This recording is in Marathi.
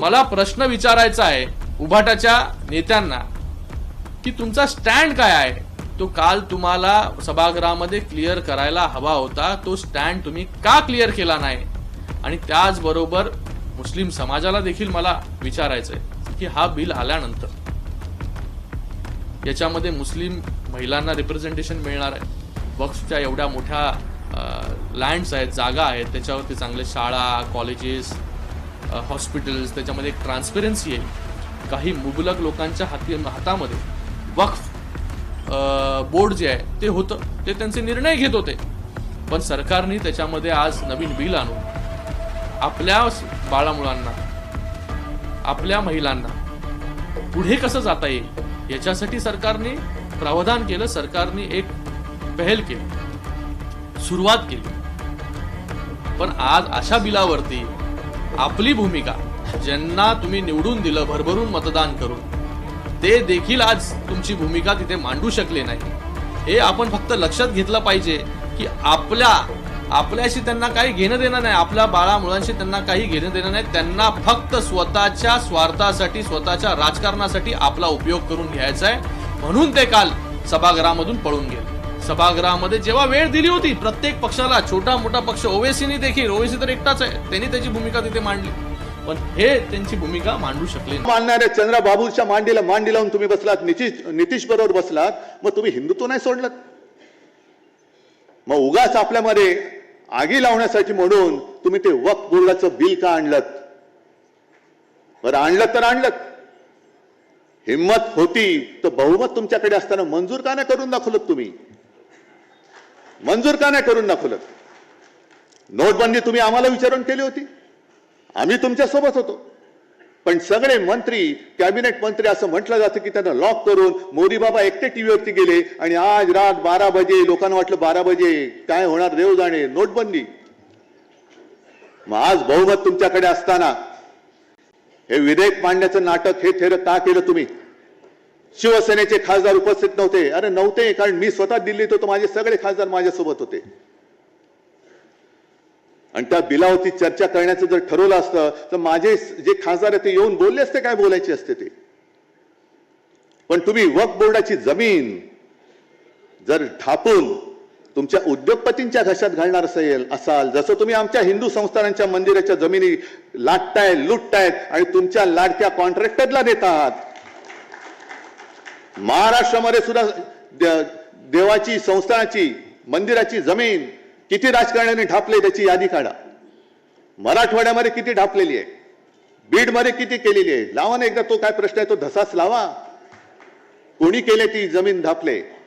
मला प्रश्न विचारायचा आहे उभाटाच्या नेत्यांना की तुमचा स्टँड काय आहे? तो काल तुम्हाला सभागृहामध्ये क्लिअर करायला हवा होता. तो स्टँड तुम्ही का क्लिअर केला नाही? आणि त्याचबरोबर मुस्लिम समाजाला देखील मला विचारायचंय की हा बिल आल्यानंतर याच्यामध्ये मुस्लिम महिलांना रिप्रेझेंटेशन मिळणार आहे. वक्फच्या एवढ्या मोठ्या लँड्स आहेत जागा आहेत त्याच्यावरती चांगले शाळा कॉलेजेस हॉस्पिटल्स त्याच्यामध्ये एक ट्रान्सपेरन्सी येईल काही मुबलक लोकांच्या हाती हातामध्ये वक्फ बोर्ड जे आहे ते होतं. ते त्यांचे निर्णय घेत होते. पण सरकारने त्याच्यामध्ये आज नवीन बिल आणून आपल्या बाळामुळांना आपल्या महिलांना पुढे कसं जाता येईल याच्यासाठी सरकारने प्रावधान केलं. सरकारने एक पहल केली. सुरुवात केली. पण आज अशा बिलावरती आपली भूमिका ज्यांना तुम्ही निवडून दिलं भरभरून मतदान करून ते देखील आज तुमची भूमिका तिथे मांडू शकले नाही. हे आपण फक्त लक्षात घेतलं पाहिजे की आपल्या आपल्याशी त्यांना काही घेणं देणं नाही आपल्या बाळा मुलांशी त्यांना काही घेणं देणं नाही त्यांना फक्त स्वतःच्या स्वार्थासाठी स्वतःच्या राजकारणासाठी आपला उपयोग करून घ्यायचा आहे. म्हणून ते काल सभागृहामधून पळून गेले. सभागृहामध्ये जेव्हा वेळ दिली होती प्रत्येक पक्षाला छोटा मोठा पक्ष ओवेसीनी देखील ओवेसी तर एकटाच आहे त्यांनी त्याची भूमिका तिथे मांडली. पण हे त्यांची भूमिका मांडू शकले मांडणाऱ्या मानणाऱ्या मांडीला मांडी लावून तुम्ही बसलात नितीश नितीश बरोबर बसलात मग तुम्ही हिंदुत्व नाही सोडलं मग उगाच आपल्यामध्ये आगी लावण्यासाठी म्हणून तुम्ही ते वक्फ बोर्डाचं बिल का आणलं बरं आणलं तर आणलं हिंमत होती तर बहुमत तुमच्याकडे असताना मंजूर का नाही करून दाखवलं तुम्ही? मंजूर का नाही करून दाखवलं? नोटबंदी तुम्ही आम्हाला विचारून केली होती. आम्ही तुमच्यासोबत होतो. पण सगळे मंत्री कॅबिनेट मंत्री असं म्हटलं जातं की त्यांना लॉक करून मोदी बाबा एकटे टीव्हीवरती गेले आणि आज रात बारा बजे लोकांना वाटलं बारा बजे काय होणार देव जाणे नोटबंदी. मग आज बहुमत तुमच्याकडे असताना हे विधेयक मांडण्याचं नाटक हे थेर का केलं तुम्ही? शिवसेनेचे खासदार उपस्थित नव्हते. अरे नव्हते कारण मी स्वतः दिल्लीत होतो माझे सगळे खासदार माझ्यासोबत होते. आणि त्या बिलावरती चर्चा करण्याचं जर ठरवलं असतं तर माझे जे खासदार आहेत ते येऊन बोलले असते काय बोलायचे असते ते. पण तुम्ही वक्फ बोर्डाची जमीन जर ढापून तुमच्या उद्योगपतींच्या घशात घालणार असेल असाल जसं तुम्ही आमच्या हिंदू संस्थानांच्या मंदिराच्या जमिनी लाटताय लुटतायत आणि तुमच्या लाडक्या कॉन्ट्रॅक्टरला देत आहात महाराष्ट्रामध्ये सुद्धा देवाची संस्थानाची मंदिराची जमीन किती राजकारण्याने ढापले त्याची यादी काढा. मराठवाड्यामध्ये किती ढापलेली आहे. बीडमध्ये किती केलेली आहे. लावा ना एकदा तो काय प्रश्न आहे तो धसाच लावा. कोणी केले ती जमीन ढापले?